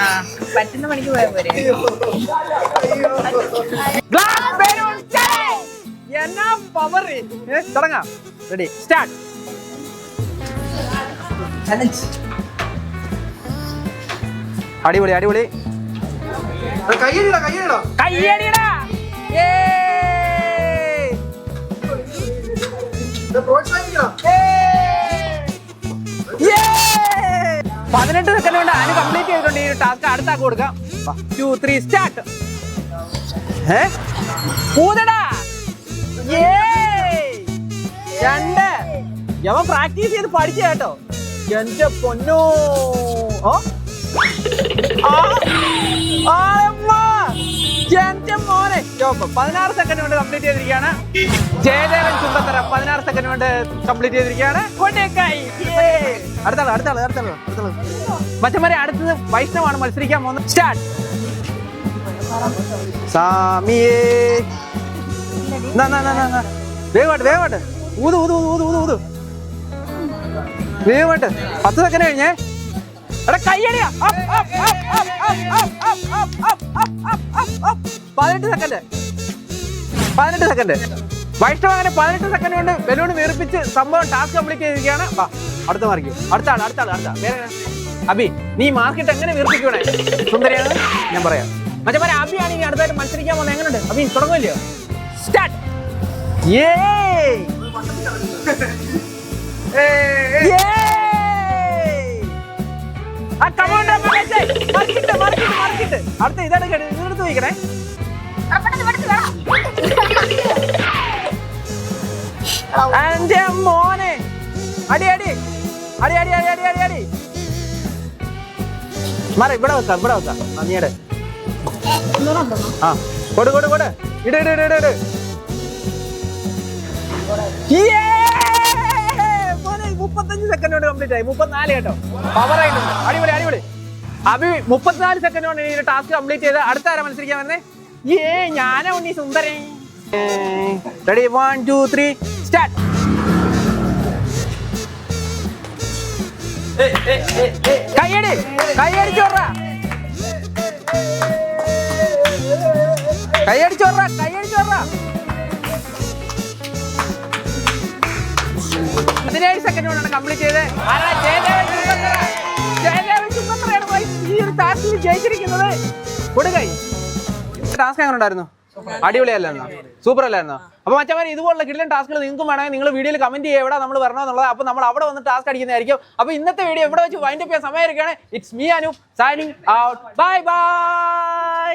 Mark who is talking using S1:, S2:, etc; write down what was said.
S1: ആ പറ്റുന്ന പണിക്ക് പോയാൽ പോരെ.
S2: എന്നാ പവർ തുടങ്ങാം. റെഡി സ്റ്റാർട്ട് അടിപൊളി അടിപൊളി.
S3: കയ്യടിടാ കയ്യടിടാ
S2: കയ്യടിടാ
S3: പ്രോത്സാഹിപ്പിക്കണം
S2: പതിനെട്ട് സെക്കൻഡ് കൊണ്ട് അതിന് കംപ്ലീറ്റ് ചെയ്തിട്ടുണ്ട് ഈ ടാസ്ക് അടുത്ത കൊടുക്കാം. ടു ത്രീ സ്റ്റാർട്ട് ഏ? പൂതടാ! രണ്ട്. യവൻ പ്രാക്ടീസ് ചെയ്ത് പഠിച്ച കേട്ടോ. എന്റെ പൊന്നോ. ഓ. മോനെ. പതിനാറ് സെക്കൻഡ് കൊണ്ട് കംപ്ലീറ്റ് ചെയ്തിരിക്കുകയാണ്. ജയദേവൻ ചുമ്പത്തറ പതിനാറ് സെക്കൻഡ് കൊണ്ട് കംപ്ലീറ്റ് ചെയ്തിരിക്കുകയാണ്. കൊണ്ടേക്കായി അടുത്താൾ അടുത്താൾ അടുത്താൾ അടുത്താൾ മച്ചന്മാരെ അടുത്തത് വൈഷ്ണവാണ് മത്സരിക്കാൻ പോകുന്നത് സ്റ്റാർട്ട് സാമിയേ വേവാട്ട് വേവാട്ട് ഊത് ഊത് ഊത് ഊത് ഊത് ഊത് വേവാട്ട് പത്ത് സെക്കൻഡ് കഴിഞ്ഞേ എടാ കൈയടിയാ പതിനെട്ട് സെക്കൻഡ് പതിനെട്ട് സെക്കൻഡ് വൈഷ്ണവ് അങ്ങനെ പതിനെട്ട് സെക്കൻഡ് കൊണ്ട് ബലൂൺ വീർപ്പിച്ച് സംഭവം ടാസ്ക് കംപ്ലീറ്റ് ചെയ്തിരിക്കുകയാണ് വാ അടുത്ത മാർക്ക്. അടുത്ത ആൾ അടുത്ത ആൾ അടുത്ത വേറെ അബി നീ മാർക്കിട്ട് എങ്ങനെ വീർപ്പിക്കണേ സുന്ദരിയാണ് ഞാൻ പറയാം. മറ്റേ അബിയാണ് ഇനി അടുത്തായിട്ട് മത്സരിക്കാൻ പോകുന്നത്. എങ്ങനെയുണ്ട് അബി തുടങ്ങില്ലയോ സ്റ്റാർട്ട് മാർക്കിട്ട് അടുത്ത ഇതാണ് കേട്ടോ ഇതെടുത്ത് വയ്ക്കണേ എന്റെ മോനെ. അടി അടി. അടി അടി അടി അടി അടി അടി. മറ ഇവിടെ വെക്കാം ഇവിടെ വെക്കാം. നന്ദിയുടെ ആ കൊടു കൊടു കൊടു. സെക്കൻഡ് കൊണ്ട് കംപ്ലീറ്റ് ആയി. മുപ്പത്തിനാല് കേട്ടോ. പവർ ആയിട്ടുണ്ട്. അടിപൊളി അടിപൊളി. സെക്കൻഡ് കൊണ്ട് ഈ ടാസ്ക് കംപ്ലീറ്റ് ചെയ്ത് അടുത്ത ആരാ മത്സരിക്കാൻ വന്നേ? ഏ ഞാനാ ഉണ്ണി സുന്ദരേ ready one two three start കയ്യടി കയ്യടിച്ചോറ കയ്യടിച്ചോറ കയ്യടിച്ചോറ പതിനേഴ് സെക്കൻഡ് കൊണ്ടാണ് കംപ്ലീറ്റ് ചെയ്ത്. ജയദേവൻ ചുങ്കത്തറ. ജയദേവൻ പോയി ഈ ഒരു ടാസ്കിൽ ജയിച്ചിരിക്കുന്നത്. കൊടുക്കൈ ടാസ്ക് എങ്ങനെ ഉണ്ടായിരുന്നു അടിപൊളിയല്ലായിരുന്നോ സൂപ്പർ അല്ലായിരുന്നോ അപ്പൊ മറ്റവരെ ഇതുപോലുള്ള കിടിലൻ ടാസ്കുകൾ നിങ്ങൾക്ക് വേണമെങ്കിൽ നിങ്ങൾ വീഡിയോയിൽ കമന്റ് ചെയ്യുക എവിടെ നമ്മൾ വരണമെന്നുള്ളത് അപ്പൊ നമ്മൾ അവിടെ വന്ന് ടാസ്ക് അടിക്കുന്നതായിരിക്കും. അപ്പൊ ഇന്നത്തെ വീഡിയോ എവിടെ വെച്ച് വൈൻഡപ്പ് ചെയ്യാൻ സമയമായിരിക്കുകയാണ്. It's me Anu signing out bye bye